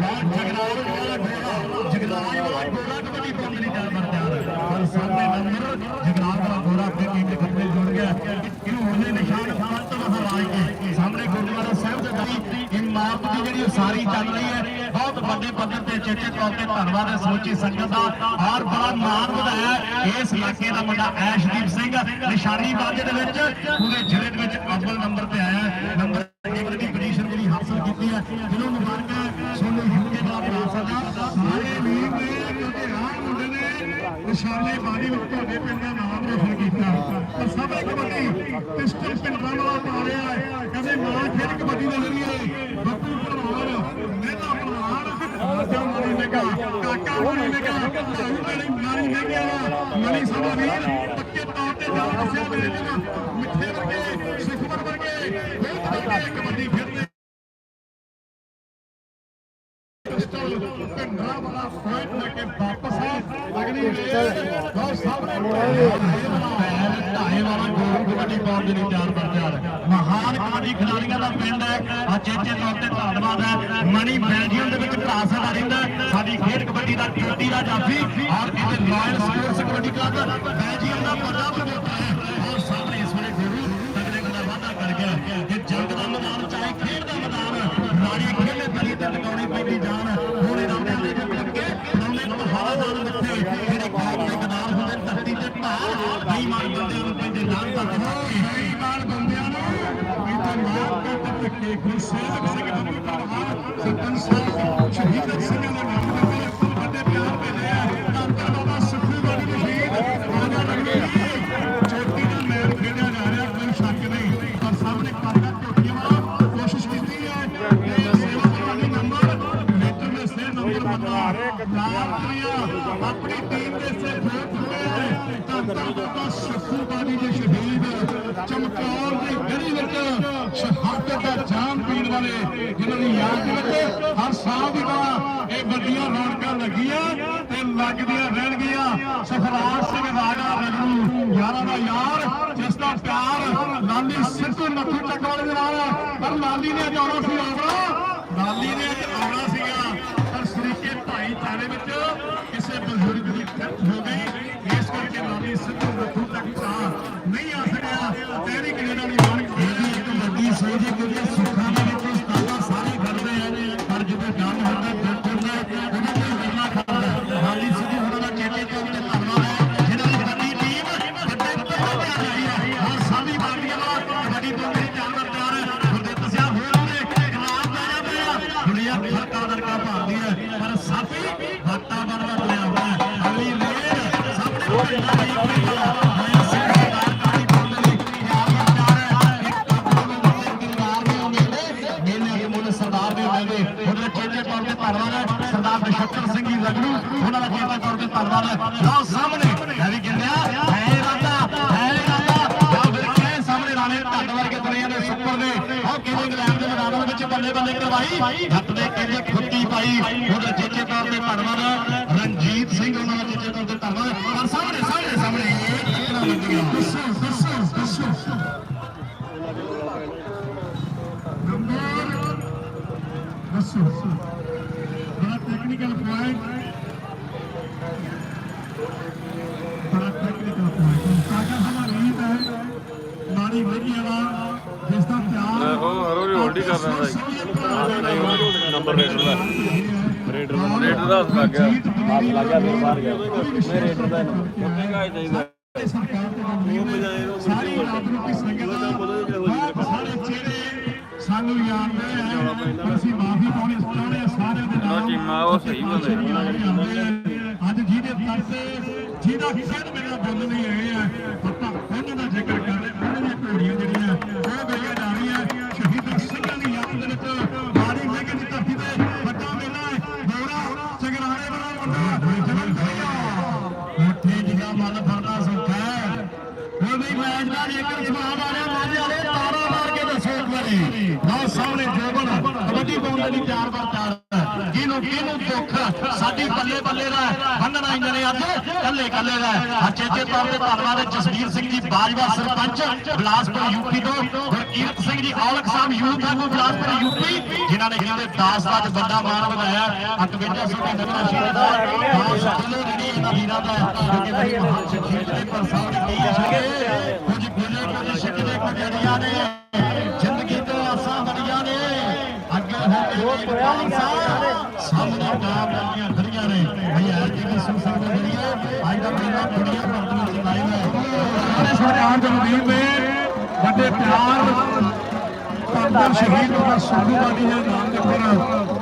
ਲਾ ਜਗਰਾਜ ਵਾਲਾ ਗੋਰਾ ਜਗਰਾਜ ਵਾਲਾ ਗੋਰਾ ਕਬੱਡੀ ਪਾਉਂਦੇ ਨਹੀਂ ਚੱਲ ਪਰ ਤਿਆਰ ਪਰ ਸਾਹਮਣੇ ਨੰਬਰ ਜਗਰਾਜ ਵਾਲਾ ਗੋਰਾ ਆਪਣੀ ਟੀਮ ਦੇ ਖੱਬੇ ਜੁੜ ਗਿਆ ਇਹਨੂੰ ਉਹਨੇ ਨਿਸ਼ਾਨ ਖਾਨ ਤੋਂ ਹਰਾਜ ਕੇ ਸਾਹਮਣੇ ਗੁਰਦੁਆਰਾ ਸਾਹਿਬ ਦੇ ਦਰੀ ਇਮਾਰਤ ਦੀ ਜਿਹੜੀ ਉਸਾਰੀ ਚੱਲ ਰਹੀ ਹੈ, ਬਹੁਤ ਵੱਡੇ ਪੱਧਰ ਤੇ ਚੇਚੇ ਤੌਰ ਤੇ ਧੰਨਵਾਦ ਹੈ ਸਮੁੱਚੀ ਸੰਗਤ ਦਾ। ਔਰ ਬੜਾ ਮਾਣ ਵਧਾਇਆ ਇਸ ਇਲਾਕੇ ਦਾ ਮੁੰਡਾ ਐਸ਼ਦੀਪ ਸਿੰਘ ਨਿਸ਼ਾਨੀਬਾਜ਼ੀ ਦੇ ਵਿੱਚ, ਪੂਰੇ ਜ਼ਿਲ੍ਹੇ ਦੇ ਵਿੱਚ ਅਵਲ ਨੰਬਰ ਤੇ ਆਇਆ ਨੰਬਰ ਦੀ ਪੋਜੀਸ਼ਨ ਜਿਹੜੀ ਹਾਸਲ ਕੀਤੀ ਹੈ। ਜਿਹਨੂੰ ਮੁਬਾਰਕਾਂ ਸੋਨੂੰ ਯੂਕੇ ਦਾ ਭਰਾ ਸਾਡਾ। ਸਾਰੇ ਵੀਰ ਨੇ, ਕਿਉਂਕਿ ਆਹ ਮੁੰਡੇ ਨੇ ਨਿਸ਼ਾਨੇਬਾਜ਼ੀ ਵਿੱਚ ਤੁਹਾਡੇ ਪਿੰਡ ਦਾ ਨਾਮ ਰੋਸ਼ਨ ਕੀਤਾ। ਪਰ ਸਭ ਇੱਕ ਕਬੱਡੀ ਪਿਸਟਲ ਪਿੰਡਾਂ ਵਾਲਾ ਪਾ ਰਿਹਾ ਹੈ। ਕਹਿੰਦੇ ਮਾਂ ਖੇਡ ਕਬੱਡੀ ਦੇ ਜ਼ਰੀਏ ਬੱਬੂ ਭਲਵਾਨ ਮਹਿਲਾ ਭਲਵਾਨ ਆਜਾ ਮਣੀ ਮੇਗਾ ਕਾਕਾ ਮਣੀ ਮੇਗਾ ਭਾਈ ਮਣੀ ਮਣੀ ਮੇਗਾ ਮਣੀ ਸਭਾ ਵੀਰ ਪੱਕੇ ਤੌਰ ਤੇ ਜਾਣ ਦੱਸਿਆ ਮੇਰੇ ਜਨ ਮਿੱਠੇ ਵਰਗੇ ਸਿਖਮਰ ਵਰਗੇ ਬਹੁਤ ਵੱਡੇ ਕਬੱਡੀ ਖੇਡਦੇ ਪਿਸਟਲ ਪਿੰਡਾਂ ਵਾਲਾ ਪੁਆਇੰਟ ਲੈ ਕੇ ਵਾਪਸ ਆ ਮਹਾਨ ਕਬੱਡੀ ਖਿਡਾਰੀਆਂ ਦਾ ਪਿੰਡ ਹੈ। ਆ ਤੌਰ ਤੇ ਧੰਨਵਾਦ ਹੈ। ਮਣੀ ਬੈਲਜੀਅਮ ਦੇ ਵਿੱਚ ਭਰਾ ਸਾਡਾ ਰਹਿੰਦਾ ਸਾਡੀ ਖੇਡ ਕਬੱਡੀ ਦਾ ਟੋਟੀ ਦਾ ਜਾਫੀ ਔਰ ਇਹਦੇ lion sports kabaddi club Belgium ਦਾ ਵੱਡਾ ਪ੍ਰਮੋਟਰ ਹੈ। ਔਰ ਸਾਹਮਣੇ ਇਸ ਵੇਲੇ ਗੁਰੂ ਤਗੜੇ ਦਾ ਵਾਅਦਾ ਕਰ ਗਿਆ ਕਿ ਜੰਗ ਦਾ ਮੈਦਾਨ, ਚਾਹੇ ਖੇਡ ਦਾ ਮੈਦਾਨ, ਰਾਣੀ ਖੇਲੇ ਬਲੀ ਤੇ ਲਗਾਉਣੀ ਪੈਂਦੀ ਜਾਨ ਪੈਂਦੇ ਨਾਂ ਤੱਕ ਬੰਦਿਆਂ ਨੂੰ ਇਦਾਂ ਮਾਰ ਕੇ ਤੇ ਗੁਰਸੇਵਕ ਸਿੰਘ ਬੱਬੂ ਪਰਵਾਰ ਕਿਸੇ ਬਜ਼ੁਰਗ ਦੀ ਧੰਨਵਾਦ ਹੈ। ਸਰਦਾਰ ਨਛੱਤਰ ਸਿੰਘ ਜੀ ਰਗੜੂ, ਉਹਨਾਂ ਦਾ ਚੇਤੇ ਤੌਰ ਤੇ ਧੰਨਵਾਦ ਹੈ। ਲਓ, ਸਾਹਮਣੇ, ਮੈਂ ਵੀ ਹੈ ਰਾਤਾ ਹੈ ਰਾਤਾ ਜਾਂ ਫਿਰ ਕਿਹ ਸਾਹਮਣੇ ਰਾਣੇ ਢੱਡ ਵਰਗੇ ਦੁਨੀਆ ਦੇ ਸੁੱਪਰ ਨੇ ਉਹ ਕਿਵੇਂ ਇੰਗਲੈਂਡ ਦੇ ਮੈਦਾਨ ਵਿੱਚ ਬੱਲੇ ਬੱਲੇ ਕਰਵਾਈ? ਹੱਥ ਦੇ ਕਹਿੰਦੇ ਖੁੱਤੀ ਪਾਈ। ਉਹਦੇ ਚੇਤੇ ਤੌਰ ਤੇ ਧੰਨਵਾਦ ਰਣਜੀਤ ਸਿੰਘ ਉਹਨਾਂ ਦਾ ਚੇਤੇ ਤੌਰ ਤੇ ਧੰਨਵਾਦ ਪਰ ਸਾਹਮਣੇ ਸਾਹਮਣੇ ਸਾਹਮਣੇ। ਟੱਕਰਾਂ ਲੱਗੀਆਂ ਦੱਸੋ। ਦੱਸੋ ਦੱਸੋ। ਨੰਬਰ ਦੱਸੋ ਬੜਾ ਟੈਕਨੀਕਲ ਪੁਆਇੰਟ ਬੜਾ ਟੈਕਨੀਕਲ ਪੁਆਇੰਟ ਕਾਕਾ ਸਾਡਾ ਰੀਤ ਹੈ ਮਾਰੀ ਵਗੀ ਵਾਲਾ ਜਿਸ ਦਾ ਪਿਆਰ ਉਹ ਹਰੋ ਜੀ ਹੋਲਡ ਹੀ ਕਰਨਾ ਸੀ ਨੰਬਰ ਰੇਡਰ ਦਾ ਰੇਡਰ ਦਾ ਰੇਡਰ ਦਾ ਹੱਥ ਲੱਗ ਗਿਆ ਹੱਥ ਲੱਗ ਗਿਆ ਫਿਰ ਮਾਰ ਗਿਆ ਮੈਂ ਰੇਡਰ ਦਾ ਉੱਤੇਗਾ ਚਾਹੀਦਾ ਸਰਕਾਰ ਤੇ ਬੰਦੀ ਸਾਰੀ ਰਾਜਨੀਤੀ ਸੰਗਤ ਬਹੁਤ ਸਾਰੇ ਚਿਹਰੇ ਸਾਨੂੰ ਯਾਦ ਨੇ ਅਸੀਂ ਮਾਫੀ ਪਾਉਣੀ ਚਾਹੁੰਦੇ ਹਾਂ ਸਾਰਿਆਂ ਦੇ ਨਾਮ ਟੀਮਾਂ ਉਹ ਸਹੀ ਬੰਦੇ ਅੱਜ ਜਿਹਦੇ ਦਰ ਤੇ ਜਿਹਦਾ ਖੇਡ ਮੇਰਾ ਬੋਲ ਨਹੀਂ ਰਹੇ ਆ ਪਤਾ ਉਹਨਾਂ ਦਾ ਜ਼ਿਕਰ ਕਰ ਰਹੇ ਉਹਨਾਂ ਦੀਆਂ ਘੋੜੀਆਂ ਜਿਹੜੀਆਂ ਉਹ ਗਈਆਂ ਜਾ ਰਹੀਆਂ ਸ਼ਹੀਦ ਸਿੰਘਾਂ ਦੀ ਯਾਦ ਦੇ ਵਿੱਚ ਕਬੱਡੀ ਪਾਉਣ ਦੇ ਲਈ ਤਿਆਰ ਬਰ ਤਿਆਰ ਹੈ। ਕਿਹਨੂੰ ਕਿਹਨੂੰ ਦੁੱਖ ਸਾਡੀ ਬੱਲੇ ਬੱਲੇ ਦਾ ਹੈ। ਬੰਨਣਾ ਇਹਨਾਂ ਨੇ ਅੱਜ ਕੱਲੇ ਕੱਲੇ ਦਾ ਹੈ। ਅੱਜ ਚੇਤੇ ਤੌਰ ਤੇ ਧੰਨਵਾਦ ਹੈ ਜਸਵੀਰ ਸਿੰਘ ਜੀ ਬਾਜਵਾ ਸਰਪੰਚ ਬਲਾਸਪੁਰ ਯੂਪੀ ਤੋਂ ਗੁਰਕੀਰਤ ਸਿੰਘ ਜੀ ਔਲਖ ਸਾਹਿਬ ਯੂਥ ਆਗੂ ਬਲਾਸਪੁਰ ਯੂਪੀ ਜਿਨ੍ਹਾਂ ਨੇ ਕਹਿੰਦੇ 10 ਦਾ ਅੱਜ ਵੱਡਾ ਮਾਣ ਵਧਾਇਆ 51 ਸੌ ਦੀ ਨਗਰ ਸ਼ੀਰ ਦਾ ਦਾਸ ਕਿਲੋ ਜਿਹੜੀ ਇਹਨਾਂ ਵੀਰਾਂ ਦਾ ਹੈ, ਕਿਉਂਕਿ ਬੜੀ ਮਹਾਨ ਸ਼ਖਸੀਅਤ ਦੇ ਪਰ ਸਾਹਮਣੇ ਕੀ ਛਕੇ ਕੁਝ ਗੁੱਲੇ ਕੁਝ ਛਕਦੇ ਕੁਝ ਅੜੀਆਂ ਨੇ ਸਰਦਾਰ ਜਗਦੀਪ ਨੇ ਵੱਡੇ ਪਿਆਰ ਪੰਦਰ ਸ਼ਹੀਦ ਬਾਬਾ ਸੁਖੂ ਬਾਦੀ ਨਾਮ ਦੇ ਉੱਪਰ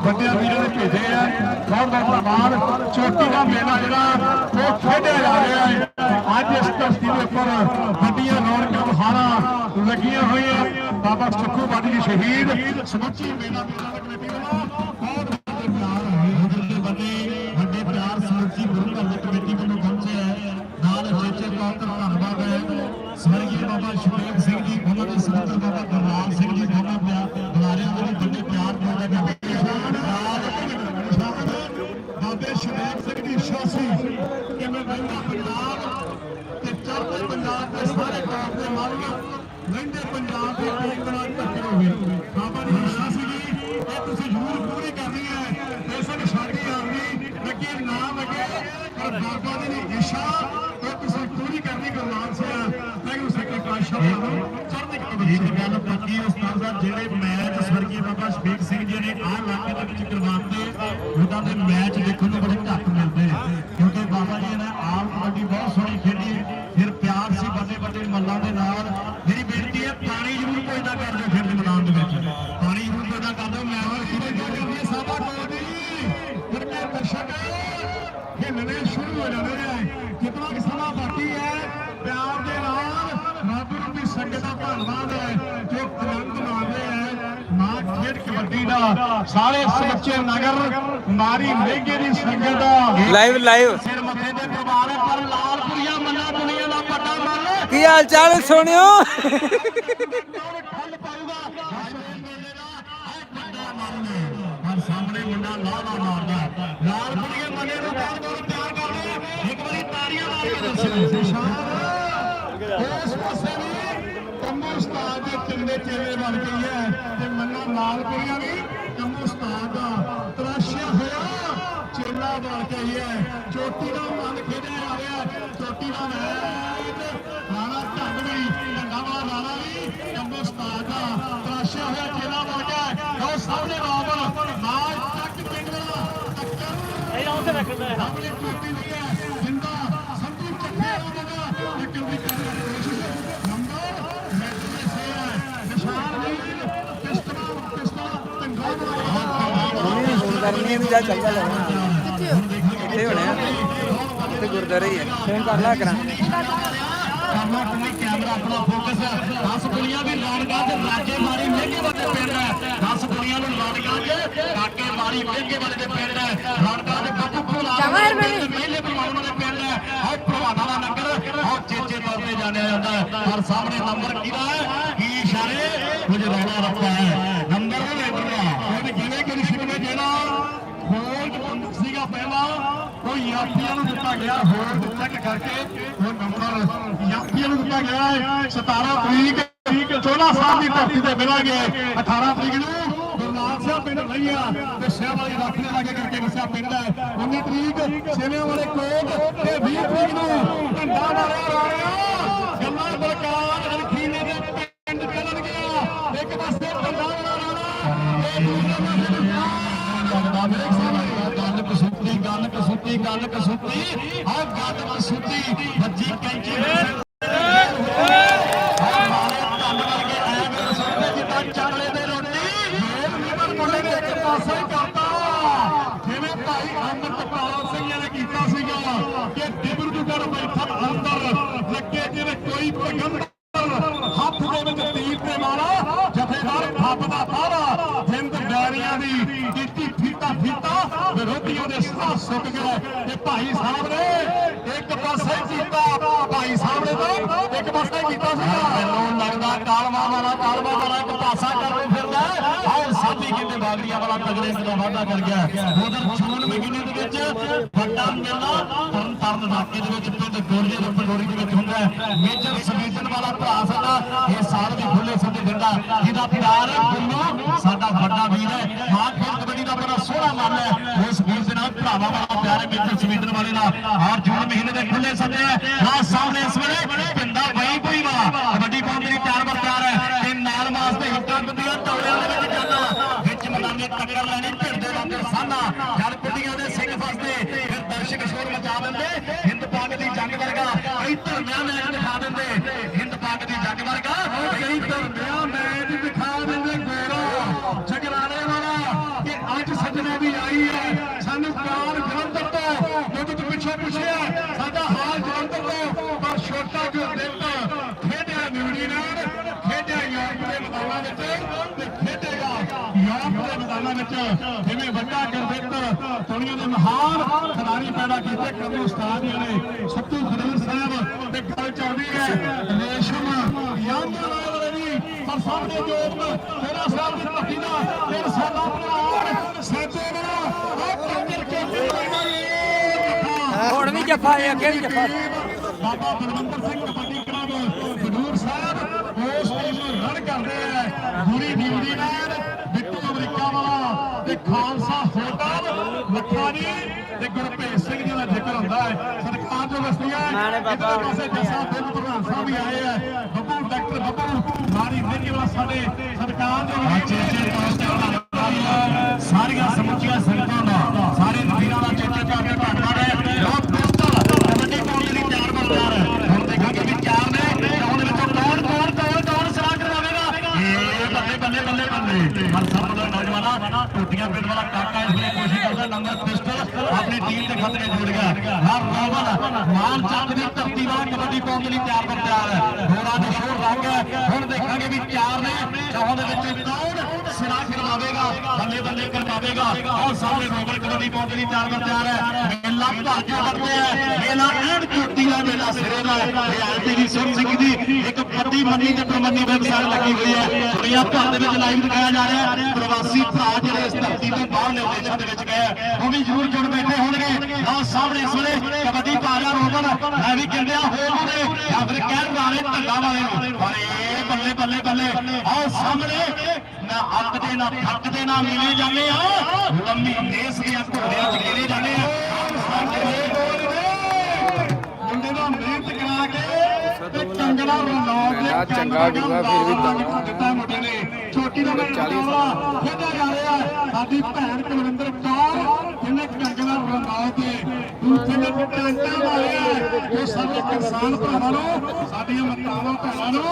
ਵੱਡਿਆਂ ਵੀਰਾਂ ਨੇ ਭੇਜੇ ਆ। ਬਹੁਤ ਬਹੁਤ ਧੰਨਵਾਦ। ਚੋਟੀ ਦਾ ਮੇਲਾ ਜਿਹੜਾ, ਉਹ ਖੇਡਿਆ ਜਾ ਰਿਹਾ ਹੈ। ਅੱਜ ਇਸ ਧਰਤੀ ਦੇ ਉੱਪਰ ਵੱਡੀਆਂ ਰੌਣਕਾਂ ਬਹਾਰਾਂ ਲੱਗੀਆਂ ਹੋਈਆਂ। ਬਾਬਾ ਸੁਖੂ ਬਾਦੀ ਸ਼ਹੀਦ, ਸਮੁੱਚੀ ਮੇਲਾ ਮੇਲਾ ਕਮੇਟੀ ਵੱਲੋਂ ਬਹੁਤ ਵੱਡੇ ਪਿਆਰ ਵੱਡੇ ਵੱਡੇ ਵੱਡੇ ਪਿਆਰ ਸਮੁੱਚੀ ਗੁਰੂ ਘਰ ਦੀ ਕਮੇਟੀ ਵੱਲੋਂ ਪਹੁੰਚਿਆ ਹੈ ਨਾਲ ਚੇਚੇ ਪਾਤਰ ਧੰਨਵਾਦ ਹੈ ਸਵਰਗੀ ਬਾਬਾ ਸ਼ੁਭੇਗ ਸਿੰਘ ਜੀ ਉਹਨਾਂ ਦੇ ਸਤਿਕਾਰ ਬਾਬਾ ਗੁਰਨਾਮ ਸਿੰਘ ਜੀ ਦੋਨਾਂ ਪਿਆਰ ਬੁਲਾਰਿਆਂ ਦੇ ਵੀ ਵੱਡੇ ਪਿਆਰ ਦਿੰਦੇ ਨੇ ਬਾਬੇ ਸ਼ੁਭੇਗ ਸਿੰਘ ਦੀ ਸ਼ਾਸੀ ਕਿਵੇਂ ਰਹਿੰਦਾ ਪੰਜਾਬ ਤੇ ਚੜ੍ਹਦੇ ਪੰਜਾਬ ਦੇ ਸਾਰੇ ਟਾਪ ਦੇ ਮਾਲਕ ਰਹਿੰਦੇ ਪੰਜਾਬ ਦੇ ਟੀਮ ਦੇ ਨਾਲ ਧੱਕੇ ਹੋਵੇ ਬਾਬਾ ਦੀ ਸ਼ਾਸੀ ਜੀ ਇਹ ਤੁਸੀਂ ਜ਼ਰੂਰ ਪੂਰੀ ਕਰਨੀ ਹੈ ਬੇਸ਼ੱਕ ਸਾਡੀ ਆਰਮੀ ਲੱਗੇ ਨਾ ਲੱਗੇ ਪਰ ਬਾਬਾ ਜੀ ਦੀ ਇੱਛਾ ਇਹ ਤੁਸੀਂ ਪੂਰੀ ਕਰਨੀ ਗੁਰਨਾਮ ਸਿੰਘ। ਵਾਹਿਗੁਰੂ ਸੱਚੇ ਪਾਤਸ਼ਾਹ ਨੂੰ ਚੜ੍ਹਦੀ ਕਲਾ ਵਿੱਚ ਗੱਲ ਪੱਕੀ ਉਸਤਾਦ ਸਾਹਿਬ, ਜਿਹੜੇ ਮੈਚ ਸਵਰਗੀ ਬਾਬਾ ਸ਼ਬੀਕ ਸਿੰਘ ਜੀ ਨੇ ਆਹ ਇਲਾਕੇ ਦੇ ਵਿੱਚ ਕਰਵਾਤੇ ਨਗਰ ਮਾਰੀ ਮਹਿੰਗੇ ਦੀ ਸੰਗਤ ਦਾ। ਲਾਈਵ ਲਾਈਵ ਸਿਰ ਮੱਥੇ ਦੇ ਪਰਿਵਾਰ ਹੈ ਪਰ ਲਾਲਪੁਰੀਆ ਮੰਨਾ ਦੁਨੀਆ ਦਾ ਵੱਡਾ ਮੱਲ ਕੀ ਹਾਲ ਚਾਲ ਪਰ ਸਾਹਮਣੇ ਮੁੰਡਾ ਲਾਲਾ ਮਾਰਦਾ ਲਾਲਪੁਰੀਏ ਮੰਨੇ ਨੂੰ ਬਹੁਤ ਬਹੁਤ ਪਿਆਰ ਕਰਦੇ ਇੱਕ ਵਾਰੀ ਤਾੜੀਆਂ ਲਾ ਕੇ ਦੱਸੋ ਉਸ ਪਾਸੇ ਵੀ ਕੰਮੂ ਉਸਤਾਦ ਦੇ ਚੰਗੇ ਚੇਲੇ ਬਣ ਗਈ ਹੈ ਤੇ ਮੰਨਾ ਲਾਲਪੁਰੀਆ ਵੀ ਕੰਮੂ ਉਸਤਾਦ ਦਾ ਤਰਾਸ਼ਿਆ ਹੋਇਆ, ਚੇਲਾ ਬਣ ਕੇ ਹੈ। ਚੋਟੀ ਦਾ ਮਨ ਖੇਡਿਆ ਜਾ ਰਿਹਾ, ਚੋਟੀ ਦਾ ਮੈਚ ਰਾਣਾ ਢੰਗ ਢੰਗਾ ਵਾਲਾ ਰਾਣਾ ਵੀ ਕੰਮੂ ਉਸਤਾਦ ਦਾ ਤਰਾਸ਼ਿਆ ਹੋਇਆ, ਚੇਲਾ ਬਣ ਗਿਆ। ਲਓ ਸਾਹਮਣੇ ਰਾਵਣ ਨਾਲ ਤੱਕ ਪਿੰਡ ਦਾ ਟੱਕਰ ਇਹ ਆਉਂਦੇ ਰੱਖਦਾ ਹੈ ਆਪਣੀ ਚੋਟੀ ਦੀ ਹੈ ਜਿੰਦਾ ਸੰਧੂ ਚੱਕੇ ਦਾ ਬੰਦਾ ਟੱਕਰ ਦੀ ਕਰ ਰਿਹਾ ਕੋਸ਼ਿਸ਼ ਨੰਬਰ ਮੈਚ ਦੇ ਸੇ ਹੈ ਨਿਸ਼ਾਨ ਵੀ ਪਿਸਤਲਾ ਪਿਸਤਲਾ ਢੰਗਾ ਕਰਨੀ ਵੀ ਜਾ ਚੱਲ ਜਾ ਲੈ ਕਿੱਥੇ ਹੋਣੇ ਆ। ਤੇ ਗੁਰਦਾਰੇ ਹੀ ਆ। ਫੋਨ ਕਰ ਲਾ ਕਰਾਂ ਕਰਨਾ ਕੋਈ ਕੈਮਰਾ ਆਪਣਾ ਫੋਕਸ 10 ਕੁੜੀਆਂ ਵੀ ਲਾਣਗਾ ਤੇ ਰਾਜੇ ਮਾਰੀ ਮਹਿੰਗੇ ਵਾਲੇ ਪਿੰਡ ਹੈ। 10 ਕੁੜੀਆਂ ਨੂੰ ਲਾਣਗਾ ਤੇ ਕਾਕੇ ਮਾਰੀ ਮਹਿੰਗੇ ਵਾਲੇ ਦੇ ਪਿੰਡ ਹੈ। ਮਹਿਲੇ ਵਾਲੇ ਪਿੰਡ ਹੈ। ਨੰਬਰ ਆਹ ਚੇਚੇ ਤੌਰ ਤੇ ਜਾਣਿਆ ਜਾਂਦਾ ਹੈ। ਪਰ ਸਾਹਮਣੇ ਨੰਬਰ ਕਿਹਦਾ ਹੈ? ਕੀ ਇਸ਼ਾਰੇ? ਕੁਝ ਰੌਲਾ ਰੱਖਾ ਹੈ ਨੰਬਰ ਉਹ ਲੀਡਰ ਦਾ ਉਹਨੇ ਜਿਵੇਂ ਕਿ ਰਿਸ਼ਵ ਨੇ ਜਿਹੜਾ ਹੋਲਡ ਸੀਗਾ ਪਹਿਲਾਂ ਉਹ ਯਾਤਰੀਆਂ ਨੂੰ ਦਿੱਤਾ ਗਿਆ ਹੋਲਡ ਚੈੱਕ ਕਰਕੇ ਉਹ ਨੰਬਰ ਯਾਤਰੀਆਂ ਨੂੰ ਦਿੱਤਾ ਗਿਆ ਹੈ। 17 ਤਰੀਕ 16 ਸਾਲ ਦੀ ਧਰਤੀ ਤੇ ਮਿਲਾਂਗੇ 18 ਤਰੀਕ ਨੂੰ ਗੁਰਨਾਮ ਸਾਹਿਬ ਪਿੰਡ ਲਈਆ ਤੇ ਸ਼ਹਿਰ ਵਾਲੀ ਰੱਖਣੇ ਲਾਗੇ ਕਰਕੇ ਵਸਿਆ ਪਿੰਡ ਹੈ। 19 ਤਰੀਕ ਸੇਵਿਆਂ ਵਾਲੇ ਕੋਟ ਤੇ 20 ਤਰੀਕ ਨੂੰ ਢੰਡਾ ਮਾਰਿਆ ਰਾਣਿਆ ਗੱਲਾਂ ਬਲਕਾਰ ਅਲਖੀਨੇ ਦੇ ਪਿੰਡ ਚੱਲਣਗੇ ਇੱਕ ਪਾਸੇ ਢੰਡਾ ਵਾਲਾ ਰਾਣਾ ਤੇ ਦੂਸਰੇ ਪਾਸੇ ਨਿਸ਼ਾਨ ਲੱਗਦਾ ਮੇਰੇ ਸਾਹਮਣੇ ਗੱਲ ਕਸੂਤੀ ਕਸੂਤੀ ਗੱਲ ਕਸੂਤੀ ਆਹ ਗੱਲ ਕਸੂਤੀ ਵੱਜੀ ਕੈਂਚੀ ਦੇ ਰੋਟੀ। ਮੁੰਡੇ ਇੱਕ ਪਾਸੇ ਜਿਵੇਂ ਭਾਈ ਅੰਮ੍ਰਿਤਪਾਲ ਸਿੰਘ ਨੇ ਕੀਤਾ ਸੀਗਾ ਕਿ ਡਿਬਰੂਗੜ੍ਹ ਬੈਠਕ ਅੰਦਰ ਲੱਗੇ ਜਿਵੇਂ ਕੋਈ ਪੈਗੰਬਰ ਹੱਥ ਦੇ ਵਿੱਚ ਤੀਰ ਤੇ ਮਾਰਾ ਜਥੇਦਾਰ ਫੱਬ ਦਾ ਤਾਰਾ ਜਿੰਦ ਡੈਰੀਆਂ ਦੀ ਕੀਤੀ ਫੀਤਾ ਫੀਤਾ ਵਿਰੋਧੀਆਂ ਦੇ ਸਾਹ ਸੁੱਕ ਗਏ ਤੇ ਭਾਈ ਸਾਹਿਬ ਨੇ ਇੱਕ ਪਾਸੇ ਕੀਤਾ, ਭਾਈ ਸਾਹਿਬ ਨੇ ਤਾਂ ਇੱਕ ਪਾਸੇ ਕੀਤਾ ਸੀ ਮੈਨੂੰ ਲੱਗਦਾ ਕਾਲਵਾ ਵਾਲਾ ਕਾਲਵਾ ਵਾਲਾ ਇੱਕ ਪਾਸਾ ਕਰਦੇ ਫਿਰਦਾ ਆਹ ਸਾਡੀ ਕਿਤੇ ਬਾਗੜੀਆਂ ਵਾਲਾ ਤਗੜੇ ਦਾ ਵਾਅਦਾ ਕਰ ਗਿਆ ਉਧਰ ਜੂਨ ਮਹੀਨੇ ਦੇ ਵਿੱਚ, ਵੱਡਾ ਮੇਲਾ, ਤਰਨ ਤਾਰਨ ਇਲਾਕੇ ਦੇ ਵਿੱਚ, ਪਿੰਡ ਗੋਲੀਏ ਦੇ ਪੰਡੋਰੀ ਦੇ ਵਿੱਚ ਹੁੰਦਾ ਮੇਜਰ ਸਬੀਜਨ ਵਾਲਾ ਭਰਾ ਸਾਡਾ, ਇਹ ਸਾਲ ਦੀ ਖੁੱਲੇ ਸੱਦੇ ਦਿੰਦਾ ਜਿਹਦਾ ਪਿਆਰ ਹੈ ਸਾਡਾ ਵੱਡਾ ਵੀਰ ਹੈ। ਮਾਂ ਖੇਡ ਕਬੱਡੀ ਦਾ ਬੜਾ ਸੋਹਣਾ ਮਨ ਹੈ। ਭਰਾਵਾਂ ਵਾਲਾ ਪਿਆਰ ਹੈ ਮੇਜਰ ਵਾਲੇ ਦਾ ਔਰ ਜੂਨ ਮਹੀਨੇ ਦੇ ਖੁੱਲੇ ਸੱਦੇ ਹੈ। ਆ ਸਾਹਮਣੇ ਇਸ ਵੇਲੇ ਪਿੰਡਾ ਬਾਈ ਕੋਈ ਵਾ ਕਬੱਡੀ ਪਾਉਣ ਦੇ ਲਈ ਤਿਆਰ ਬਰ ਤਿਆਰ ਹੈ ਤੇ ਨਾਲ ਵਾਸਤੇ ਹਿੱਟਾਂ ਗੁੱਡੀਆਂ ਤੌੜਿਆਂ ਦੇ ਵਿੱਚ ਜਾਣਾ ਵਿੱਚ ਮੈਦਾਨੇ ਟੱਕਰ ਲੈਣੀ ਭਿੜਦੇ ਵਾਂਗਰ ਸਾਨਾ ਜਲ ਕੁੱਡੀਆਂ ਦੇ ਸਿੰਘ ਫਸਦੇ ਫਿਰ ਦਰਸ਼ਕ ਸ਼ੋਰ ਮਚਾ ਦਿੰਦੇ ਹਿੰਦ ਪਾਕ ਦੀ ਜੰਗ ਵਰਗਾ ਇੱਧਰ ਮੈਂ ਮੈਚ ਦਿਖਾ ਦਿੰਦੇ ਵਿੱਚ ਜਿਵੇਂ ਵੱਡਾ ਗੁਰਦਿੱਤ ਦੁਨੀਆ ਦੇ ਮਹਾਨ ਖਿਡਾਰੀ ਪੈਦਾ ਕੀਤੇ ਕਦੋਂ ਉਸਤਾਦ ਜੀ ਨੇ ਸੱਤੂ ਖਡੂਰ ਸਾਹਿਬ ਤੇ ਗੱਲ ਚੱਲਦੀ ਹੈ ਰੇਸ਼ਮ ਯੰਗ ਵਾਲੇ ਦੀ ਪਰ ਸਾਹਮਣੇ ਜੋਤ ਤੇਰਾ ਸਾਹਿਬ ਦੀ ਧਰਤੀ ਦਾ ਫਿਰ ਸਾਡਾ ਭਰਾ ਸੱਚੇ ਬਣਾ ਉਹ ਕੰਦਰ ਕੇ ਹੁਣ ਵੀ ਜੱਫਾ ਹੈ ਅੱਗੇ ਵੀ ਜੱਫਾ। ਬਾਬਾ ਬਲਵੰਦਰ ਸਿੰਘ ਕਬੱਡੀ ਕਲੱਬ ਖਡੂਰ ਸਾਹਿਬ ਉਸ ਟੀਮ ਨੂੰ ਰਨ ਕਰਦੇ ਆ ਗੁਰੀ ਡਿਊਟੀ ਨਾਲ ਬਿੱਟੂ ਅਮਰੀਕਾ ਵਾਲਾ ਤੇ ਖਾਲਸਾ ਹੋਟਲ ਲੱਖਾ ਜੀ ਤੇ ਗੁਰਭੇਜ ਸਿੰਘ ਜੀ ਦਾ ਜ਼ਿਕਰ ਹੁੰਦਾ ਹੈ ਸਰਕਾਰ ਜੋ ਵਸਦੀਆਂ ਨਾਲੇ ਬਾਬਾ ਪ੍ਰਧਾਨ ਸਾਹਿਬ ਵੀ ਆਏ ਆ। ਬੱਬੂ ਡਾਕਟਰ ਬੱਬੂ ਮਾਰੀ ਸਾਡੇ ਸਰਕਾਰ ਦੇ ਚੇਚੇ ਸਾਰੀਆਂ ਸਮੁੱਚੀਆਂ ਸੰਗਤਾਂ ਦਾ ਸਾਰੇ ਵੀਰਾਂ ਦਾ ਚੇਚੇ ਚਾਹੇ ਧੰਨਵਾਦ ਹੈ ਲੋਕ ਪਿਸਤਲ ਕਬੱਡੀ ਪਾਉਣ ਲਈ ਤਿਆਰ ਬਣ ਤਿਆਰ ਹੈ ਹੁਣ ਦੇਖਾਂਗੇ ਵੀ ਚਾਰ ਨੇ ਤੇ ਉਹਦੇ ਵਿੱਚੋਂ ਕੌਣ ਕੌਣ ਕੌਣ ਕੌਣ ਸਲਾਹ ਕਰਵਾਵੇਗਾ ਇਹ ਬੱਲੇ ਬੱਲੇ ਬੱਲੇ ਬੱਲੇ ਹਰ ਸਭ ਦਾ ਨੌਜਵਾਨਾ ਟੋਟੀਆਂ ਪਿੰਡ ਵਾਲਾ ਕਾਕਾ ਇਸ ਵੇਲੇ ਕੋਸ਼ਿਸ਼ ਕਰਦਾ ਨੰਬਰ ਪਿਸਤਲ ਆਪਣੀ ਟੀਮ ਦੇ ਖਤਰੇ ਜੋੜ ਗਿਆ ਹਰ ਮਾਨ ਚੱਕ ਦੀ ਧਰਤੀ ਵਾਲਾ ਕਬੱਡੀ ਪਾਉਣ ਲਈ ਤਿਆਰ ਬਣ ਤਿਆਰ ਹੈ ਹੋਰਾਂ ਦੇ ਸ਼ੋਰ ਰੰਗ ਹੈ ਹੁਣ ਦੇਖਾਂਗੇ ਵੀ ਚਾਰ ਨੇ, ਚਾਹੋਂ ਦੇ ਵਿੱਚ ਕੌਣ ਸਿਰਾ ਕਰਵਾਵੇਗਾ ਬੱਲੇ ਬੱਲੇ ਕਰਵਾਵੇਗਾ ਔਰ ਸਾਹਮਣੇ ਰੋਵਨ ਕਬੱਡੀ ਪਾਉਣ ਲਈ ਤਿਆਰ ਬਣ ਤਿਆਰ ਹੈ। ਮੇਲਾ ਭਾਜਾ ਕਰਦੇ ਹੈ। ਮੇਲਾ ਐਨ ਚੋਟੀ ਦਾ ਮੇਲਾ ਸਿਰੇ ਦਾ ਹੈ। ਇਹ ਆਰਟੀਵੀ ਸਿੰਘ ਦੀ ਇੱਕ ਪੱਤੀ ਮੰਨੀ ਤੇ ਪ੍ਰਮੰਨੀ ਵੈਬਸਾਈਟ ਲੱਗੀ ਹੋਈ ਹੈ। ਦੁਨੀਆ ਭਰ ਦੇ ਵਿੱਚ ਲਾਈਵ ਦਿਖਾਇਆ ਜਾ ਰਿਹਾ ਹੈ। ਪ੍ਰਵਾਸੀ ਭਰਾ ਜਿਹੜੇ ਇਸ ਧਰਤੀ ਤੋਂ ਬਾਹਰਲੇ ਦੇਸ਼ਾਂ ਦੇ ਵਿੱਚ ਗਏ ਆ, ਉਹ ਵੀ ਜ਼ਰੂਰ ਜੁੜ ਬੈਠੇ ਹੋਣਗੇ। ਆਹ ਸਾਹਮਣੇ ਇਸ ਵੇਲੇ ਕਬੱਡੀ ਭਾਜਾ ਰੋਵਨ ਮੈਂ ਵੀ ਕਹਿੰਦਿਆ ਹੋਲ ਨੂੰ। ਜਾਂ ਫਿਰ ਕਹਿਣ ਵਾਲੇ ਧੰਦਾ ਵਾਲੇ ਨੂੰ। ਬੱਲੇ ਬੱਲੇ। ਆਹ ਸਾਹਮਣੇ। ਨਾ ਅੱਕ ਦੇ ਨਾ ਥੱਕ ਦੇ ਨਾ ਮਿਲੇ ਜਾਂਦੇ ਆ। ਲੰਮੀ ਰੇਸ ਦੀਆਂ ਘੋੜਿਆਂ ਚ ਗਿਰੇ ਜਾਂਦੇ ਆ। ਸਾਡੇ ਗੋਲ ਨੇ ਮੁੰਡੇ ਦਾ ਮਿਹਨਤ ਕਰਾ ਕੇ ਤੇ ਕੰਗਣਾ ਰਣੌਤ ਦੇ ਮੇਲਾ ਚੰਗਾ ਜੂਗਾ, ਫਿਰ ਵੀ ਤਾਂ। ਦਿੱਤਾ ਮੁੰਡੇ ਨੇ। ਛੋਟੀ ਦਾ ਮੁਕਾਬਲਾ ਖੇਡਿਆ ਜਾ ਰਿਹਾ। ਸਾਡੀ ਭੈਣ ਕੁਲਵਿੰਦਰ ਕੌਰ ਜਿਹਨੇ ਕੰਗਣਾ ਰਣੌਤ ਦੂਜੇ ਨੇ ਟੈਂਟਾਂ ਮਾਰਿਆ ਜੋ ਸਾਡੇ ਕਿਸਾਨ ਭਰਾਵਾਂ ਨੂੰ, ਸਾਡੀਆਂ ਮਾਤਾਵਾਂ ਭੈਣਾਂ ਨੂੰ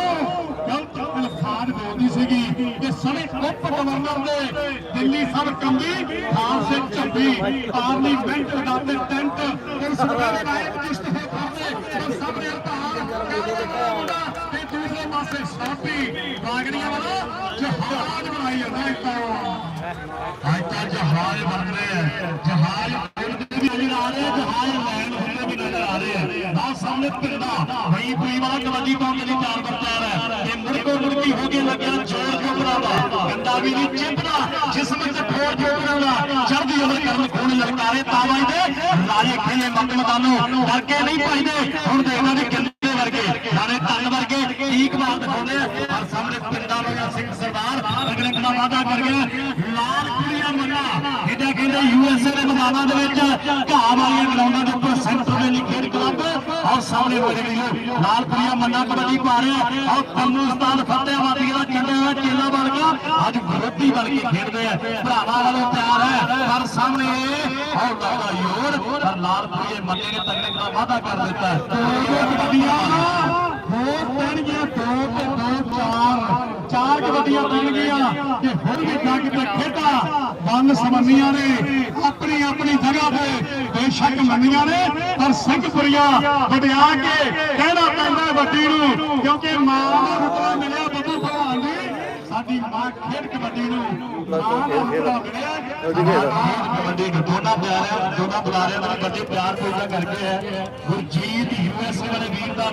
ਗਲਤ ਅਲਫਾਜ਼ ਬੋਲਦੀ ਸੀਗੀ ਕਿ ਸਾਰੇ ਉਪ ਗਵਰਨਰ ਦੇ ਦਿੱਲੀ ਸਭ ਕੰਬੀ ਖਾਲਸੇ ਝੰਡੀ ਪਾਰਲੀਮੈਂਟ ਦਾ ਤੇ ਟੈਂਟ ਤੇ ਸਰਕਾਰੀ ਨਾਇਕ ਇਸਤੀਫੇ ਕਰਦੇ ਸਭ ਨੇ ਹੜਤਾਲ ਤੇ ਦੂਸਰੇ ਪਾਸੇ ਸਾਪੀ ਬਾਗੜੀਆਂ ਵਾਲਾ ਜਹਾਜ਼ ਬਣਾਈ ਜਾਂਦਾ ਇੱਕ ਅੱਜ ਤਾਂ ਜਹਾਜ਼ ਬਣ ਰਹੇ ਆ। ਜਹਾਜ਼ ਉੜਦੇ ਵੀ ਨਜ਼ਰ ਆ ਰਹੇ ਆ, ਜਹਾਜ਼ ਲੈਣ ਹੁੰਦੇ ਵੀ ਨਜ਼ਰ ਆ ਰਹੇ ਆ। ਆਹ ਸਾਹਮਣੇ ਪਿੰਡਾ ਵਈ ਪਈ ਵਾਲਾ ਕਬੱਡੀ ਪਾਉਣ ਲਈ ਤਿਆਰ ਬਣ ਹੈ ਇਹ ਮੁੜਕੋ ਮੁੜਕੀ ਹੋ ਕੇ ਲੱਗਿਆ ਜੋਰ ਜੋਬਰਾ ਦਾ ਗੰਦਾ ਵੀ ਨਹੀਂ ਚਿੰਬਦਾ ਜਿਸਮ ਤੇ ਠੋਰ ਜੋਬਰਾ ਦਾ ਚੜ੍ਹਦੀ ਉਮਰ ਕਰਨ ਖੂਨ ਲਲਕਾਰੇ ਤਾਵਾਂ ਦੇ। ਰਾਜੇ ਖੇਲੇ ਮੰਗ ਮਦਾਨੋਂ ਡਰ ਕੇ ਨਹੀਂ ਭਜਦੇ। ਹੁਣ ਦੇਖਣਾ ਵੀ ਕਿੰਨੇ ਵਰਗੇ ਸਾਰੇ ਤਨ ਵਰਗੇ। ਠੀਕ ਮਾਰ ਦਿਖਾਉਂਦੇ ਆ। ਪਰ ਸਾਹਮਣੇ ਪਿੰਡਾਂ ਨੂੰ ਸਿੰਘ ਸਰਦਾਰ, ਅਗਲੇ ਦਾ ਵਾਅਦਾ ਕਰ ਗਿਆ। ਲਾਲ ਕੁੜੀਆਂ ਮੰਨਾ ਇਹਦਾ ਕਹਿੰਦੇ ਯੂਐਸਏ ਦੇ ਮੈਦਾਨਾਂ ਦੇ ਵਿੱਚ ਘਾਹ ਵਾਲੀਆਂ ਗਰਾਊਂਡਾਂ ਦੇ ਉੱਪਰ ਸੈਂਟਰ ਦੇ ਲਈ ਖੇਡ ਕਲੱਬ ਔਰ ਸਾਹਮਣੇ ਹੋਏ ਨੇ ਲਾਲ ਕੁੜੀਆਂ ਮੰਨਾ ਕਬੱਡੀ ਪਾ ਰਿਹਾ ਔਰ ਕੰਨੂ ਉਸਤਾਦ ਦਾ ਚੰਗਾ ਹੋਇਆ ਚੇਲਾ ਬਣ ਗਿਆ। ਅੱਜ ਵਿਰੋਧੀ ਬਣ ਕੇ ਖੇਡਦੇ ਆ। ਭਰਾਵਾਂ ਵੱਲੋਂ ਤਿਆਰ ਹੈ। ਪਰ ਸਾਹਮਣੇ ਔਰ ਲੱਗਦਾ ਯੋਰ ਪਰ ਲਾਲ ਕੁੜੀਏ ਮੰਨੇ ਨੇ ਤਗੜੇ ਦਾ ਵਾਅਦਾ ਕਰ ਦਿੱਤਾ। ਹੈ ਪੈਣਗੀਆਂ ਦੋ ਤੇ ਦੋ, ਚਾਰ। ਚਾਰ ਕਬੱਡੀਆਂ ਪੈਣਗੀਆਂ ਤੇ ਹੁਣ ਵੀ ਜੱਗ ਤੇ ਖੇਡਾਂ। ਬੰਨ ਸਮੰਨੀਆਂ ਨੇ, ਆਪਣੀ ਆਪਣੀ ਜਗ੍ਹਾ ਤੇ। ਬੇਸ਼ੱਕ ਮੰਨੀਆਂ ਨੇ, ਪਰ ਸਿੰਘਪੁਰੀਆਂ ਵਡਿਆ ਕੇ ਕਹਿਣਾ ਪੈਂਦਾ ਵੱਡੀ ਨੂੰ, ਕਿਉਂਕਿ ਮਾਂ ਦਾ ਰੁਤਬਾ ਮਿਲਿਆ ਬੱਬੂ ਭਲਵਾਨ ਜੀ ਸਾਡੀ ਮਾਂ ਖੇਡ ਕਬੱਡੀ ਨੂੰ ਮਾਂ ਦਾ ਰੁਤਬਾ ਮਿਲਿਆ। ਕਬੱਡੀ ਨੂੰ ਦੋਨਾਂ ਪਿਆਰਿਆਂ ਦੋਨਾਂ ਬੁਲਾਰਿਆਂ ਨਾਲ ਵੱਡੇ ਪਿਆਰ ਪੂਜਾ ਕਰਕੇ ਹੈ। ਗੁਰਜੀਤ ਯੂਐਸਏ ਵਾਲੇ ਵੀਰ ਦਾ